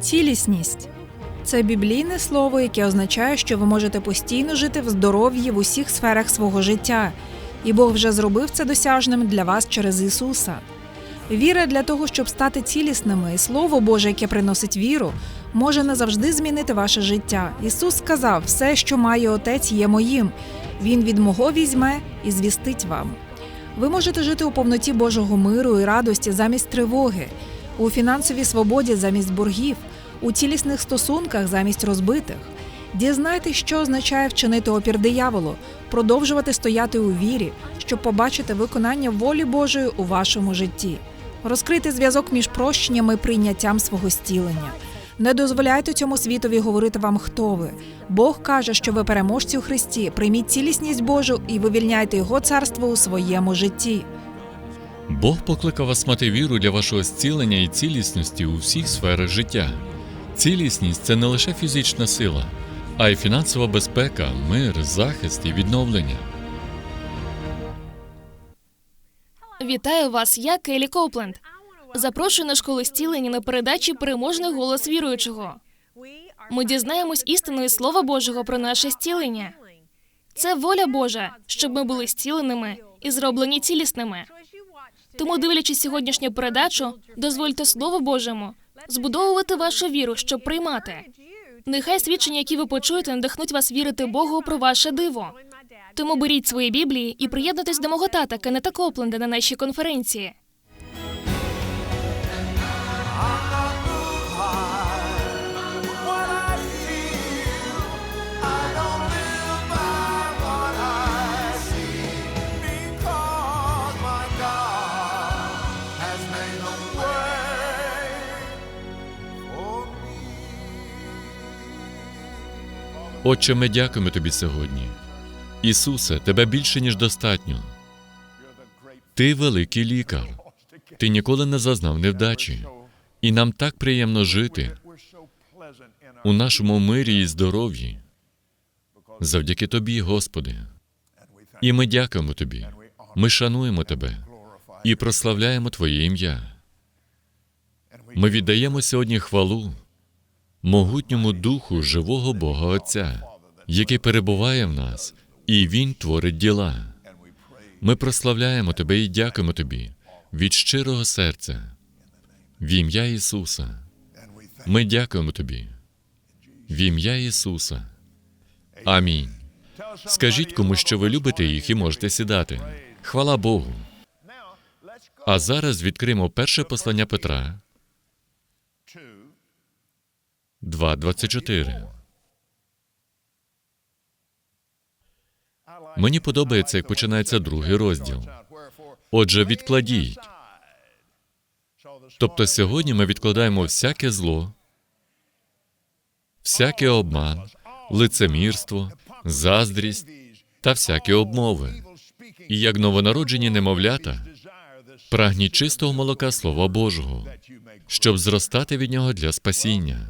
Цілісність це біблійне слово, яке означає, що ви можете постійно жити в здоров'ї в усіх сферах свого життя, і Бог вже зробив це досяжним для вас через Ісуса. Віра для того, щоб стати цілісними, і Слово Боже, яке приносить віру, може назавжди змінити ваше життя. Ісус сказав: все, що має Отець, є моїм. Він від мого візьме і звістить вам. Ви можете жити у повноті Божого миру і радості замість тривоги, у фінансовій свободі замість боргів, у цілісних стосунках замість розбитих. Дізнайтесь, що означає вчинити опір дияволу, продовжувати стояти у вірі, щоб побачити виконання волі Божої у вашому житті, розкрити зв'язок між прощенням і прийняттям свого зцілення. Не дозволяйте цьому світові говорити вам, хто ви. Бог каже, що ви переможці у Христі. Прийміть цілісність Божу і вивільняйте Його царство у своєму житті. Бог покликав вас мати віру для вашого зцілення і цілісності у всіх сферах життя. Цілісність це не лише фізична сила, а й фінансова безпека, мир, захист і відновлення. Вітаю вас, я Келі Копленд. Запрошую на школу зцілення на передачі Переможний голос віруючого. Ми дізнаємось істиною Слова Божого про наше зцілення. Це воля Божа, щоб ми були зціленими і зроблені цілісними. Тому, дивлячись сьогоднішню передачу, дозвольте Слову Божому збудовувати вашу віру, щоб приймати. Нехай свідчення, які ви почуєте, надихнуть вас вірити Богу про ваше диво. Тому беріть свої біблії і приєднуйтесь до мого тата Кенета Копленда на нашій конференції. Отче, ми дякуємо тобі сьогодні. Ісусе, тебе більше, ніж достатньо. Ти великий лікар. Ти ніколи не зазнав невдачі. І нам так приємно жити у нашому мирі і здоров'ї. Завдяки тобі, Господи. І ми дякуємо тобі. Ми шануємо тебе і прославляємо Твоє ім'я. Ми віддаємо сьогодні хвалу могутньому духу живого Бога Отця, який перебуває в нас, і Він творить діла. Ми прославляємо Тебе і дякуємо Тобі від щирого серця, в ім'я Ісуса. Ми дякуємо Тобі. В ім'я Ісуса. Амінь. Скажіть комусь, що ви любите їх і можете сідати. Хвала Богу. А зараз відкриємо перше послання Петра 2.24. Мені подобається, як починається другий розділ. Отже, відкладіть. Тобто сьогодні ми відкладаємо всяке зло, всякий обман, лицемірство, заздрість та всякі обмови. І як новонароджені немовлята, прагніть чистого молока Слова Божого, щоб зростати від нього для спасіння.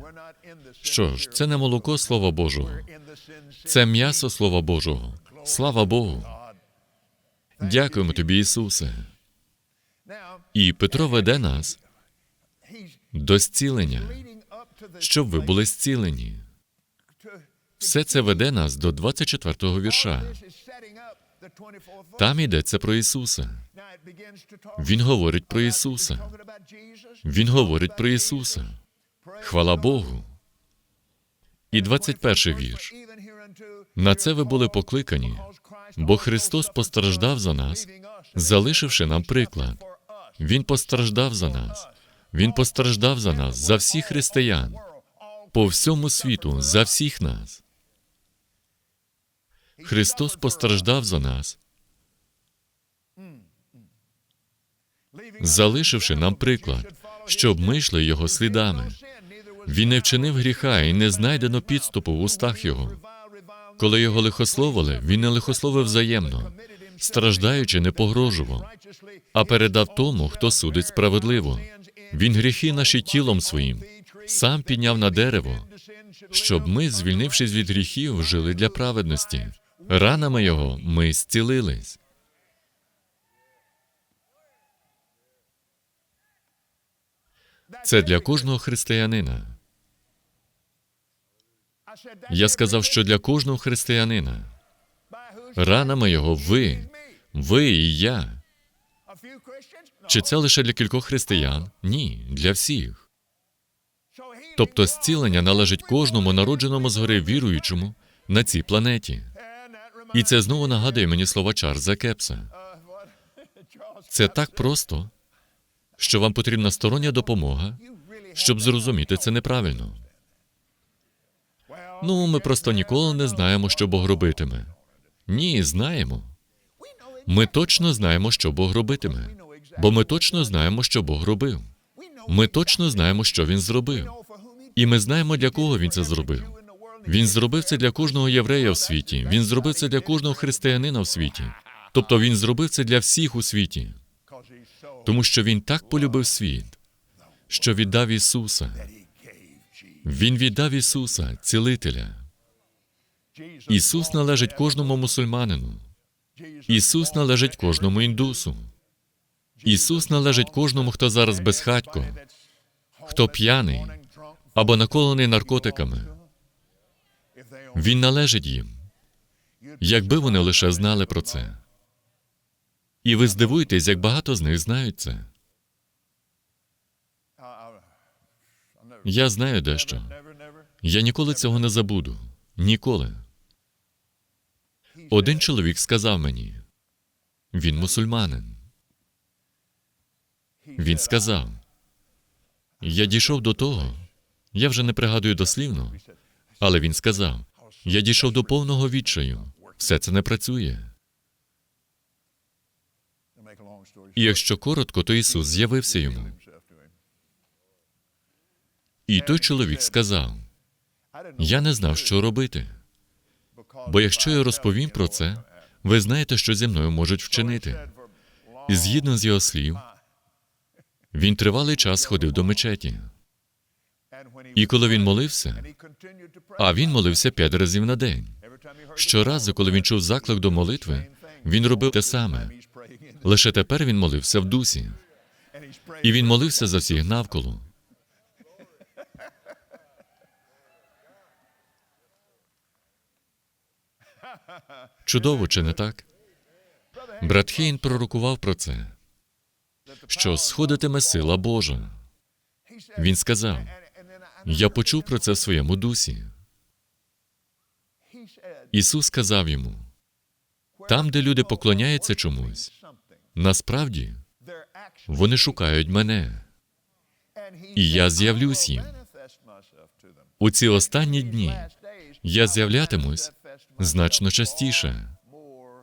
Що ж, це не молоко Слова Божого, це м'ясо Слова Божого. Слава Богу. Дякуємо тобі, Ісусе. І Петро веде нас до зцілення, щоб ви були зцілені. Все це веде нас до 24-го вірша. Там йдеться про Ісуса. Він говорить про Ісуса. Він говорить про Ісуса. Хвала Богу. І 21 вірш. На це ви були покликані, бо Христос постраждав за нас, залишивши нам приклад. Він постраждав за нас. Він постраждав за нас, за всіх християн, по всьому світу, за всіх нас. Христос постраждав за нас, залишивши нам приклад, щоб ми йшли Його слідами. Він не вчинив гріха і не знайдено підступу в устах Його. Коли його лихословили, він не лихословив взаємно, страждаючи, не погрожував, а передав тому, хто судить справедливо. Він гріхи наші тілом своїм, сам підняв на дерево, щоб ми, звільнившись від гріхів, жили для праведності. Ранами його ми зцілились. Це для кожного християнина. Я сказав, що для кожного християнина ранами його ви, ви і я. Чи це лише для кількох християн? Ні, для всіх. Тобто зцілення належить кожному народженому згори віруючому на цій планеті. І це знову нагадує мені слова Чарльза Кепса. Це так просто, що вам потрібна стороння допомога, щоб зрозуміти це неправильно. Ну, ми просто ніколи не знаємо, що Бог робитиме. Ні, знаємо. Ми точно знаємо, що Бог робитиме, бо ми точно знаємо, що Бог робив. Ми точно знаємо, що Він зробив. І ми знаємо, для кого Він це зробив. Він зробив це для кожного єврея в світі. Він зробив це для кожного християнина в світі. Тобто він зробив це для всіх у світі, тому що він так полюбив світ, що віддав Ісуса. Він віддав Ісуса, цілителя. Ісус належить кожному мусульманину. Ісус належить кожному індусу. Ісус належить кожному, хто зараз безхатько, хто п'яний або наколений наркотиками. Він належить їм, якби вони лише знали про це. І ви здивуєтесь, як багато з них знають це. Я знаю дещо. Я ніколи цього не забуду. Ніколи. Один чоловік сказав мені, він мусульманин. Він сказав, я дійшов до того, я вже не пригадую дослівно, але він сказав: я дійшов до повного відчаю. Все це не працює. І якщо коротко, то Ісус з'явився йому. І той чоловік сказав: Я не знав, що робити. Бо якщо я розповім про це, ви знаєте, що зі мною можуть вчинити. І згідно з його слів, він тривалий час ходив до мечеті. І коли він молився, а він молився п'ять разів на день. Щоразу, коли він чув заклик до молитви, він робив те саме. Лише тепер він молився в дусі. І він молився за всіх навколо. Чудово, чи не так? Брат Хейн пророкував про це, що сходитиме сила Божа. Він сказав: Я почув про це в своєму дусі. Ісус сказав йому: там, де люди поклоняються чомусь, насправді вони шукають мене, і я з'явлюсь їм. У ці останні дні я з'являтимусь значно частіше,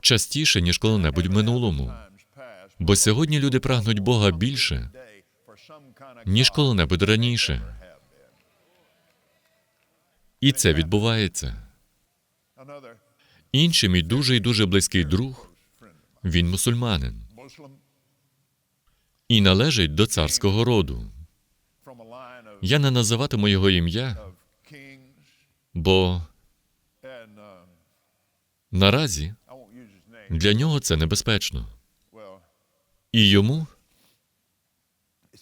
частіше, ніж коли-небудь в минулому. Бо сьогодні люди прагнуть Бога більше, ніж коли-небудь раніше. І це відбувається. Інший мій дуже і дуже близький друг, він мусульманин і належить до царського роду. Я не називатиму його ім'я, бо наразі для нього це небезпечно. І йому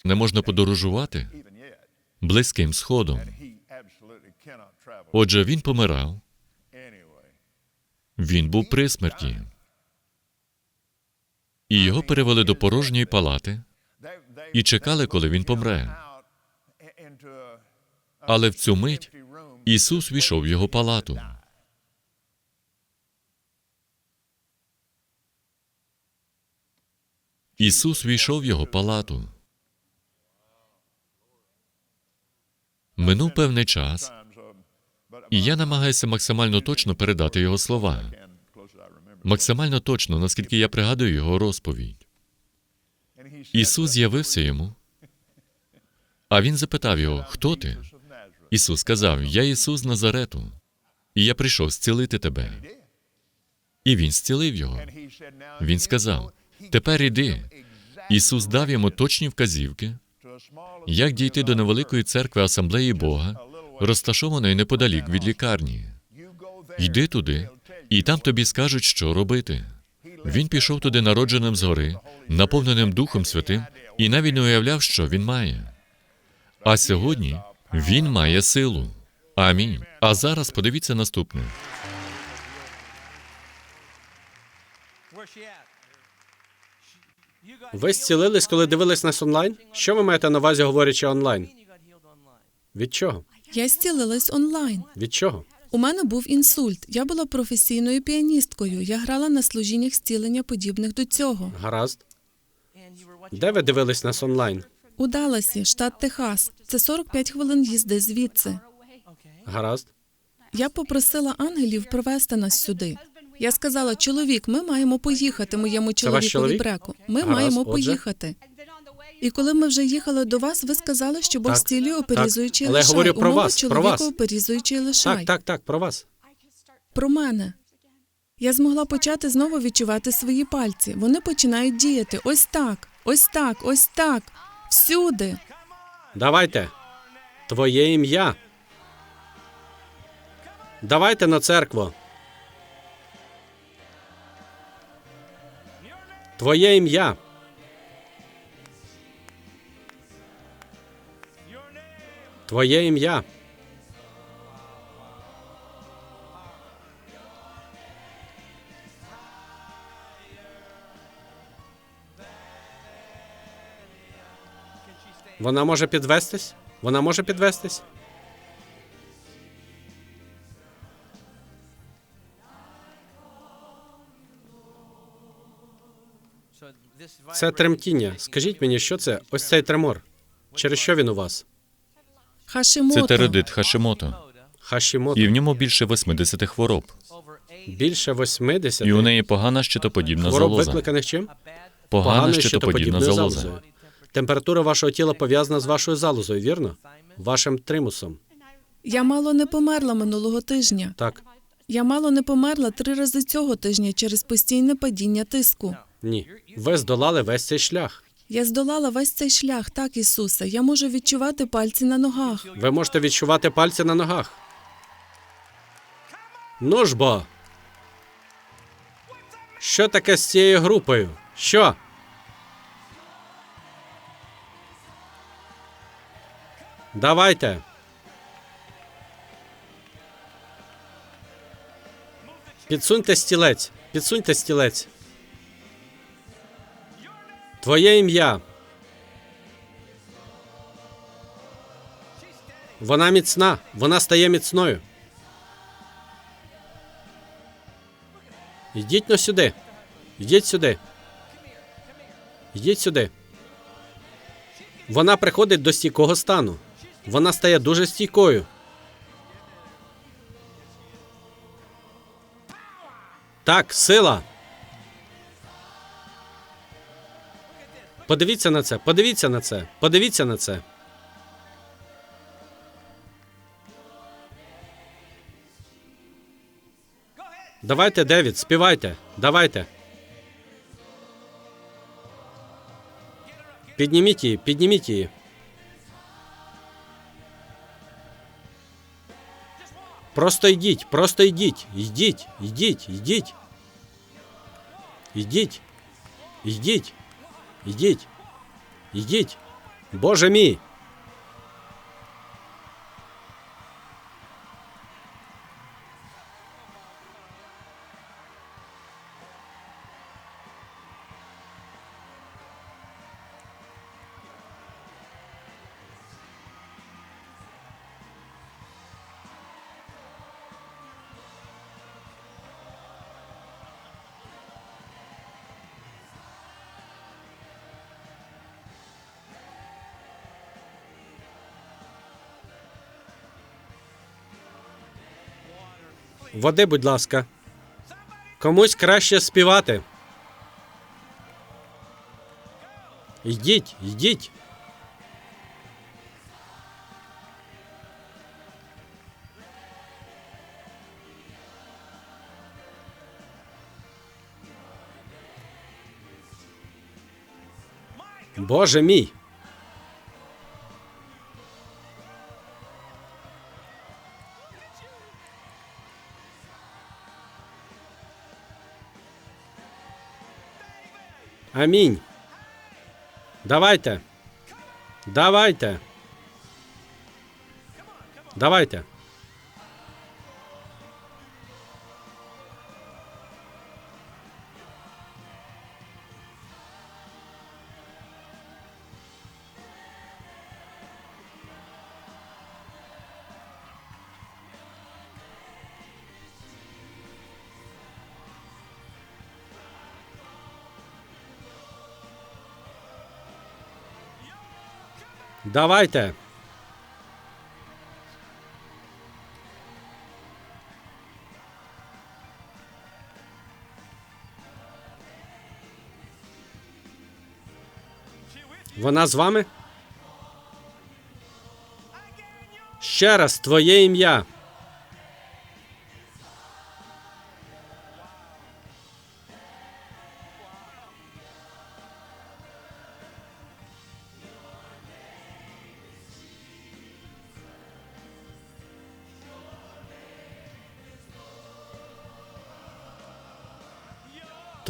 не можна подорожувати близьким сходом. Отже, він помирав, він був при смерті. І його перевели до порожньої палати і чекали, коли він помре. Але в цю мить Ісус війшов в його палату. Ісус війшов в його палату. Минув певний час, і я намагаюся максимально точно передати його слова. Максимально точно, наскільки я пригадую його розповідь. Ісус з'явився йому, а він запитав його: Хто ти? Ісус сказав: Я Ісус Назарету, і я прийшов зцілити тебе. І він зцілив його. Він сказав: Тепер іди. Ісус дав йому точні вказівки, як дійти до невеликої церкви асамблеї Бога, розташованої неподалік від лікарні. Йди туди, і там тобі скажуть, що робити. Він пішов туди народженим згори, наповненим Духом Святим, і навіть не уявляв, що він має. А сьогодні він має силу. Амінь. А зараз подивіться наступне. Ви зцілились, коли дивились нас онлайн? Що ви маєте на увазі, говорячи онлайн? Від чого? Я зцілилась онлайн. Від чого? У мене був інсульт. Я була професійною піаністкою. Я грала на служіннях зцілення подібних до цього. Гаразд. Де ви дивились нас онлайн? У Далласі, штат Техас. Це 45 хвилин їзди звідси. Гаразд. Я попросила ангелів привезти нас сюди. Я сказала, чоловік, ми маємо поїхати моєму чоловікові чоловік? бреку. Ми Гаразд, маємо отже. поїхати. І коли ми вже їхали до вас, ви сказали, що Бог Так, зцілює оперізуючий Але я лишай. говорю про Умова вас, про чоловіка вас. оперізуючий лишай. Так, так, так, про вас. Про мене. Я змогла почати знову відчувати свої пальці. Вони починають діяти. Ось так, ось так, ось так. Всюди. Давайте. Твоє ім'я. Давайте на церкву. Твоє ім'я. Твоє ім'я. Вона може підвестись? Вона може підвестись? Це тремтіння. Скажіть мені, що це? Ось цей тремор. Через що він у вас? Хашимото. Це тередит Хашимото. Хашімото. І в ньому більше 80 хвороб. Більше 80 І у неї погана щитоподібна хвороб залоза. викликаних чим? Погана Поганою щитоподібна щитоподібною залоза. залозою. Температура вашого тіла пов'язана з вашою залозою, вірно? Вашим тримусом. Я мало не померла минулого тижня. Так. Я мало не померла три рази цього тижня через постійне падіння тиску. Ні. Ви здолали весь цей шлях. Я здолала весь цей шлях, так, Ісусе. Я можу відчувати пальці на ногах. Ви можете відчувати пальці на ногах. Ну ж бо. Що таке з цією групою? Що? Давайте. Підсуньте стілець. Підсуньте стілець. Твоє ім'я. Вона міцна, вона стає міцною. Йдіть но сюди. Йдіть сюди. Йдіть сюди. Вона приходить до стійкого стану. Вона стає дуже стійкою. Так, сила. Подивіться на це, подивіться на це, подивіться на це. Давайте, Девід, співайте. Давайте. Підніміть її, підніміть її. Просто йдіть, просто йдіть, йдіть, йдіть, йдіть. Йдіть. Йдіть. Йдіть. Йдіть. Боже мій. Води, будь ласка. Комусь краще співати. Йдіть, йдіть. Боже мій. Амінь. Давайте. Давайте. Давайте. Давайте. Вона з вами? Ще раз твоє ім'я.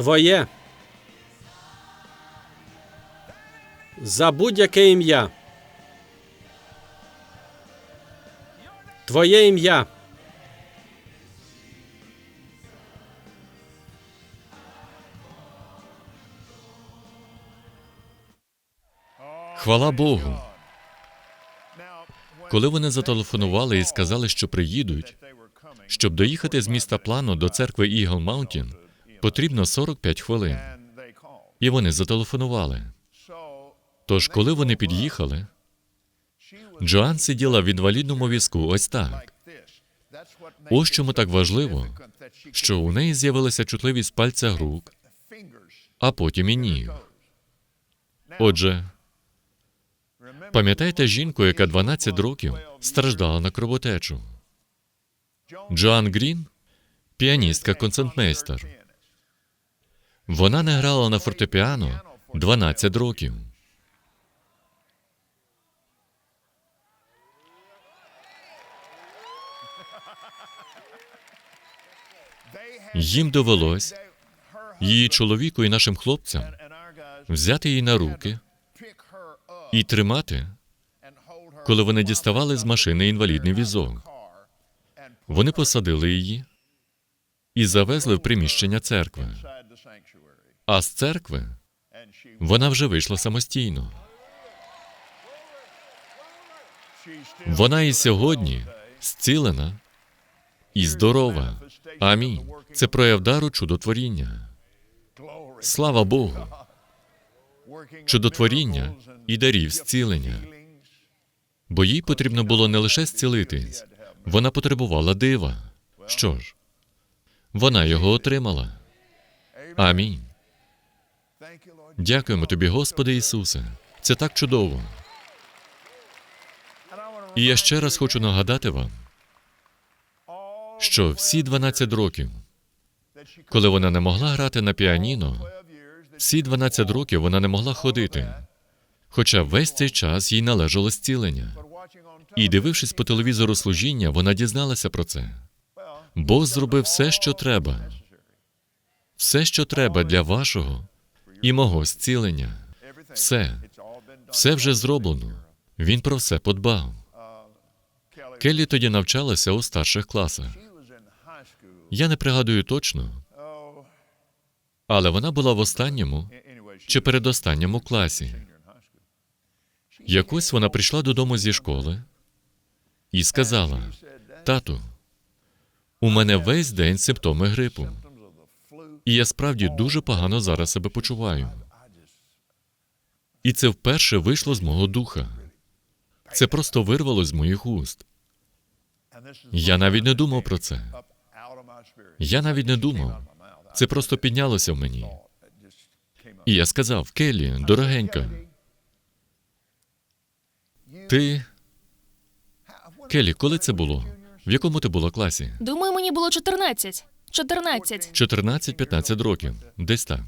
Твоє. За будь-яке ім'я. Твоє ім'я. Хвала Богу. Коли вони зателефонували і сказали, що приїдуть, щоб доїхати з міста Плано до церкви Ігл Маунтін, потрібно 45 хвилин. І вони зателефонували. Тож, коли вони під'їхали, Джоан сиділа в інвалідному візку ось так. Ось чому так важливо, що у неї з'явилася чутливість пальця рук, а потім і ніг. Отже, пам'ятаєте жінку, яка 12 років страждала на кровотечу? Джоан Грін піаністка концертмейстер. Вона не грала на фортепіано 12 років. Їм довелось її чоловіку і нашим хлопцям взяти її на руки і тримати, коли вони діставали з машини інвалідний візок. Вони посадили її і завезли в приміщення церкви. А з церкви вона вже вийшла самостійно. Вона і сьогодні зцілена і здорова. Амінь. Це прояв дару чудотворіння. Слава Богу. Чудотворіння і дарів зцілення. Бо їй потрібно було не лише зцілитись, вона потребувала дива. Що ж, вона його отримала. Амінь. Дякуємо тобі, Господи Ісусе. Це так чудово. І я ще раз хочу нагадати вам, що всі 12 років, коли вона не могла грати на піаніно, всі 12 років вона не могла ходити. Хоча весь цей час їй належало зцілення. І дивившись по телевізору служіння, вона дізналася про це. Бог зробив все, що треба. Все, що треба для вашого і мого зцілення. Все. Все вже зроблено. Він про все подбав. Келлі тоді навчалася у старших класах. Я не пригадую точно, але вона була в останньому чи передостанньому класі. Якось вона прийшла додому зі школи і сказала: Тату, у мене весь день симптоми грипу, і я справді дуже погано зараз себе почуваю. І це вперше вийшло з мого духа. Це просто вирвало з моїх уст. Я навіть не думав про це. Я навіть не думав. Це просто піднялося в мені. І я сказав: Келлі, дорогенька, ти. Келлі, коли це було? В якому ти була класі? Думаю, мені було 14. 14. 14-15 років. Десь так.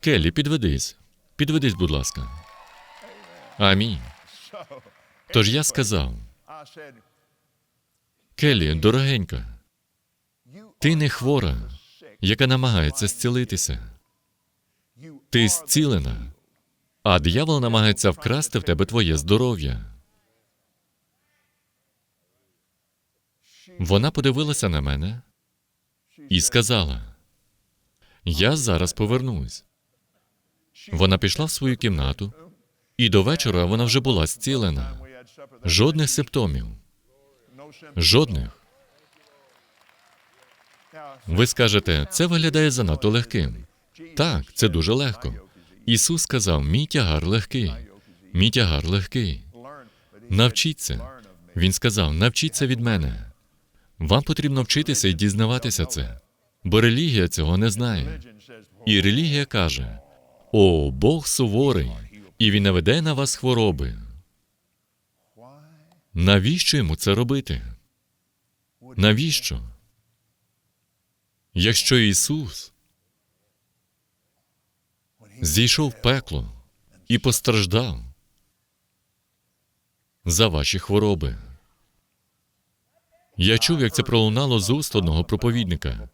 Келлі, підведись. Підведись, будь ласка. Амінь. Тож я сказав: Келлі, дорогенька, ти не хвора, яка намагається зцілитися. Ти зцілена, а диявол намагається вкрасти в тебе твоє здоров'я. Вона подивилася на мене і сказала: Я зараз повернусь. Вона пішла в свою кімнату, і до вечора вона вже була зцілена. Жодних симптомів. Жодних. Ви скажете, це виглядає занадто легким. Так, це дуже легко. Ісус сказав: мій тягар легкий. Мій тягар легкий. Навчіться. Він сказав: навчіться від мене. Вам потрібно вчитися і дізнаватися це. Бо релігія цього не знає. І релігія каже: О, Бог суворий, і він наведе на вас хвороби. Навіщо йому це робити? Навіщо? Якщо Ісус зійшов в пекло і постраждав за ваші хвороби. Я чув, як це пролунало з уст одного проповідника.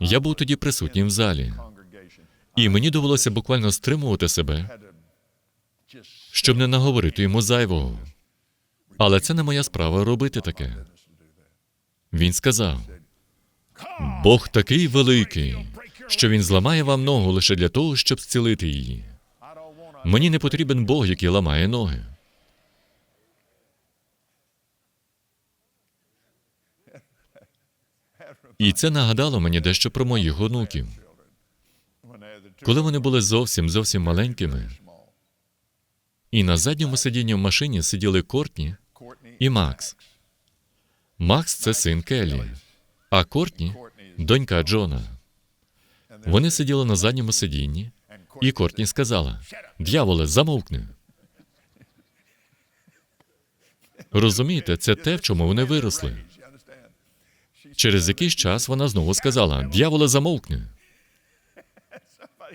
Я був тоді присутнім в залі, і мені довелося буквально стримувати себе, щоб не наговорити йому зайвого. Але це не моя справа робити таке. Він сказав: Бог такий великий, що він зламає вам ногу лише для того, щоб зцілити її. Мені не потрібен Бог, який ламає ноги. І це нагадало мені дещо про моїх онуків. Коли вони були зовсім зовсім маленькими, і на задньому сидінні в машині сиділи Кортні і Макс. Макс це син Келлі, а Кортні донька Джона. Вони сиділи на задньому сидінні, і Кортні сказала: Д'яволе, замовкни. Розумієте, це те, в чому вони виросли. Через якийсь час вона знову сказала: Д'яволе, замовкни.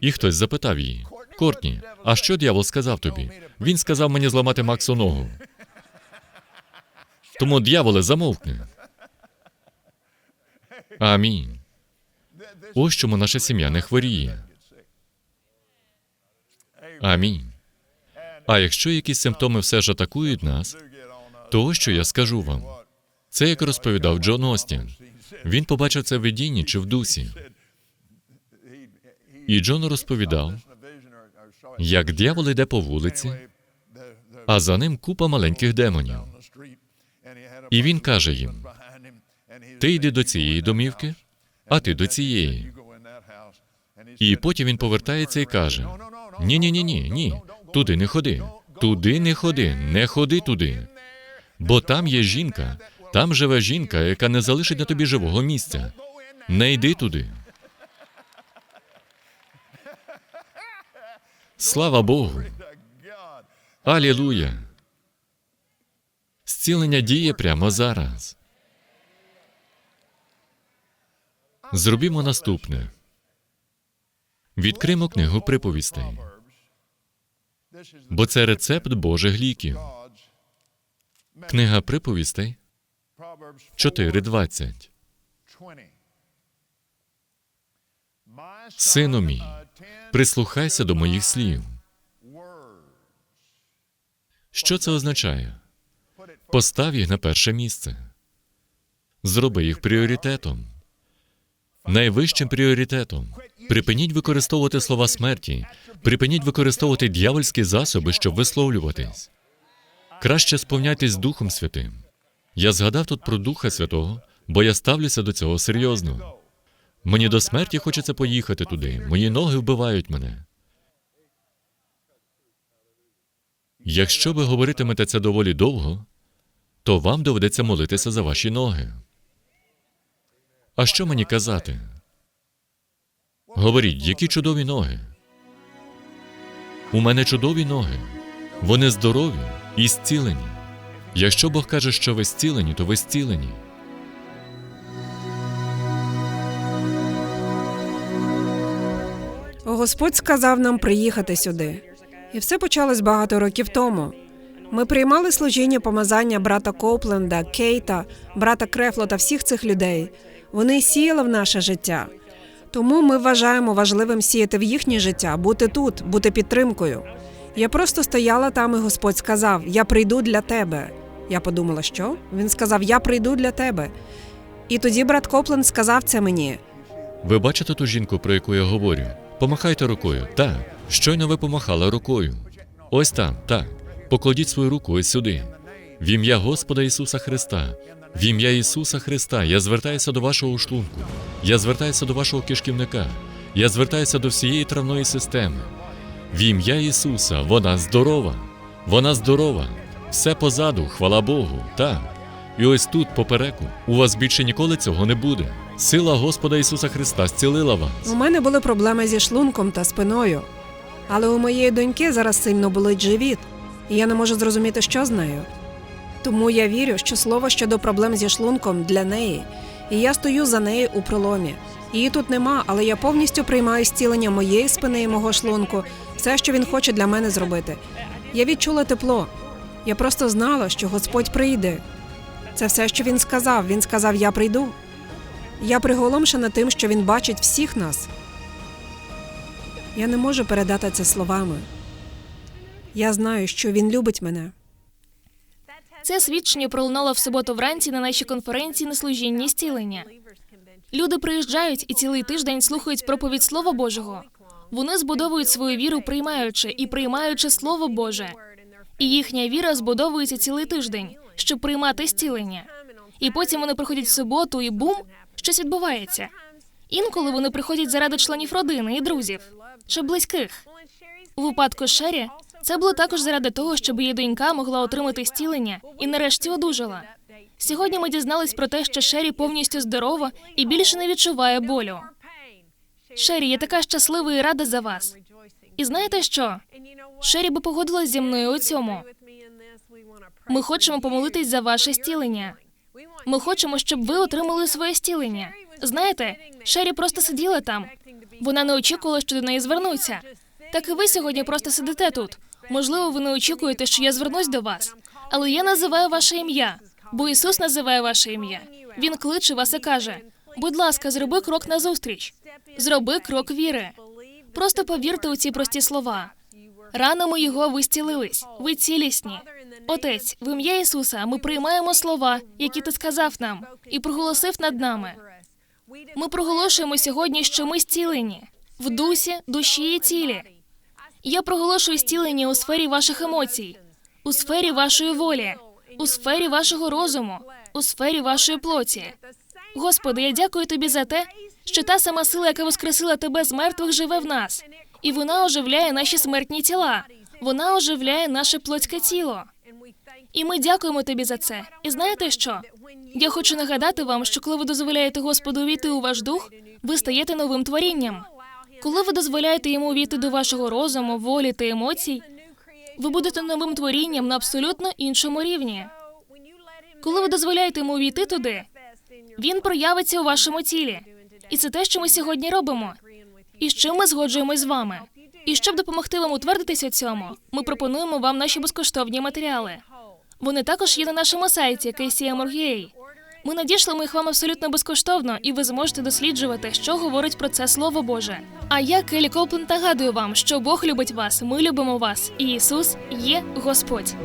І хтось запитав її: Кортні, а що дьявол сказав тобі? Він сказав мені зламати Максу ногу. Тому, дьяволе, замовкни. Амінь. Ось чому наша сім'я не хворіє. Амінь. А якщо якісь симптоми все ж атакують нас, то ось що я скажу вам. Це як розповідав Джон Остін. Він побачив це в видінні чи в дусі. І Джон розповідав, як дьявол йде по вулиці, а за ним купа маленьких демонів. І він каже їм: Ти йди до цієї домівки, а ти до цієї. І потім він повертається і каже: Ні, ні, ні, ні, ні. Туди не ходи. Туди не ходи, не ходи туди. Бо там є жінка, там живе жінка, яка не залишить на тобі живого місця. Не йди туди. Слава Богу. Алілуя. Зцілення діє прямо зараз. Зробімо наступне. Відкримо книгу приповістей, бо це рецепт Божих ліків. Книга приповістей 4.20. Сину мій, прислухайся до моїх слів. Що це означає? Постав їх на перше місце. Зроби їх пріоритетом. Найвищим пріоритетом. Припиніть використовувати слова смерті, припиніть використовувати дьявольські засоби, щоб висловлюватись. Краще сповняйтесь Духом Святим. Я згадав тут про Духа Святого, бо я ставлюся до цього серйозно. Мені до смерті хочеться поїхати туди. Мої ноги вбивають мене. Якщо ви говоритимете це доволі довго, то вам доведеться молитися за ваші ноги. А що мені казати? Говоріть, які чудові ноги. У мене чудові ноги. Вони здорові і зцілені. Якщо Бог каже, що ви зцілені, то ви зцілені. Господь сказав нам приїхати сюди. І все почалось багато років тому. Ми приймали служіння помазання брата Копленда, Кейта, брата Крефло та всіх цих людей. Вони сіяли в наше життя. Тому ми вважаємо важливим сіяти в їхнє життя, бути тут, бути підтримкою. Я просто стояла там, і Господь сказав: Я прийду для тебе. Я подумала, що? Він сказав: Я прийду для тебе. І тоді брат Копленд сказав це мені. Ви бачите ту жінку, про яку я говорю? Помахайте рукою. Так. Щойно ви помахали рукою. Ось там, так. Покладіть свою руку ось сюди. В ім'я Господа Ісуса Христа. В ім'я Ісуса Христа я звертаюся до вашого шлунку. Я звертаюся до вашого кишківника. Я звертаюся до всієї травної системи. В ім'я Ісуса вона здорова. Вона здорова. Все позаду, хвала Богу, так. І ось тут, попереку, у вас більше ніколи цього не буде. Сила Господа Ісуса Христа зцілила вас. У мене були проблеми зі шлунком та спиною. Але у моєї доньки зараз сильно болить живіт, і я не можу зрозуміти, що з нею. Тому я вірю, що слово щодо проблем зі шлунком для неї, і я стою за нею у проломі. Її тут нема, але я повністю приймаю зцілення моєї спини і мого шлунку, все, що він хоче для мене зробити. Я відчула тепло. Я просто знала, що Господь прийде. Це все, що він сказав. Він сказав: Я прийду. Я приголомшена тим, що він бачить всіх нас. Я не можу передати це словами. Я знаю, що він любить мене. Це свідчення пролунало в суботу вранці на нашій конференції на служінні зцілення. Люди приїжджають і цілий тиждень слухають проповідь Слова Божого. Вони збудовують свою віру, приймаючи і приймаючи Слово Боже. І їхня віра збудовується цілий тиждень, щоб приймати зцілення. І потім вони приходять в суботу, і бум, щось відбувається. Інколи вони приходять заради членів родини і друзів чи близьких. У випадку Шері це було також заради того, щоб її донька могла отримати зцілення і нарешті одужала. Сьогодні ми дізнались про те, що Шері повністю здорова і більше не відчуває болю. Шері, я така щаслива і рада за вас. І знаєте що? Шері би погодилась зі мною у цьому. Ми хочемо помолитись за ваше зцілення. Ми хочемо, щоб ви отримали своє зцілення. Знаєте, Шері просто сиділа там. Вона не очікувала, що до неї звернуться. Так і ви сьогодні просто сидите тут. Можливо, ви не очікуєте, що я звернусь до вас, але я називаю ваше ім'я, бо Ісус називає ваше ім'я. Він кличе вас і каже: будь ласка, зроби крок назустріч, зроби крок віри. Просто повірте у ці прості слова. Ранами його ви зцілились, ви цілісні. Отець, в ім'я Ісуса ми приймаємо слова, які ти сказав нам, і проголосив над нами. Ми проголошуємо сьогодні, що ми зцілені в дусі, душі і тілі. Я проголошую зцілення у сфері ваших емоцій, у сфері вашої волі, у сфері вашого розуму, у сфері вашої плоті. Господи, я дякую тобі за те, що та сама сила, яка воскресила тебе з мертвих, живе в нас, і вона оживляє наші смертні тіла. Вона оживляє наше плотське тіло. І ми дякуємо тобі за це. І знаєте що? Я хочу нагадати вам, що коли ви дозволяєте Господу увійти у ваш дух, ви стаєте новим творінням. Коли ви дозволяєте йому увійти до вашого розуму, волі та емоцій, ви будете новим творінням на абсолютно іншому рівні. Коли ви дозволяєте йому увійти туди, він проявиться у вашому тілі. І це те, що ми сьогодні робимо. І з чим ми згоджуємось з вами. І щоб допомогти вам утвердитися цьому, ми пропонуємо вам наші безкоштовні матеріали. Вони також є на нашому сайті KCM.org.ua. Ми надішлемо їх вам абсолютно безкоштовно, і ви зможете досліджувати, що говорить про це Слово Боже. А я, Келі Копленд, нагадую вам, що Бог любить вас, ми любимо вас, і Ісус є Господь.